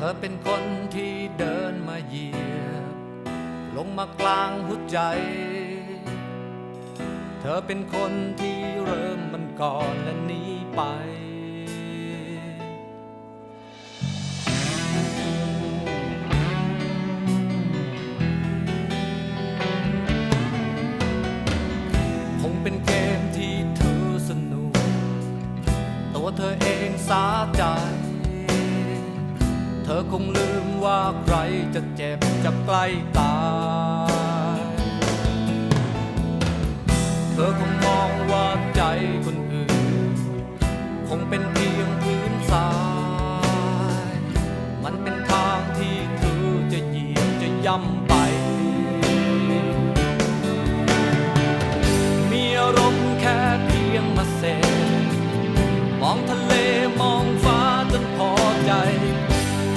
เธอเป็นคนที่เดินมาเหยียบ ลงมากลางหัวใจ เธอเป็นคนที่เริ่มมันก่อนและหนีไปคงเป็นเกมที่เธอสนุกตัวเธอเองสาใจ อคงลืมว่าใครจะเจ็บจะใกล้ตายเธอคงมองว่าใจคนอื่น คงเป็นเพียงพื้นทราย มันเป็นทางที่เธอจะเหยียบจะย่ำไป มีอารมณ์แค่เพียงมาเสมองทะเลมองฟ้า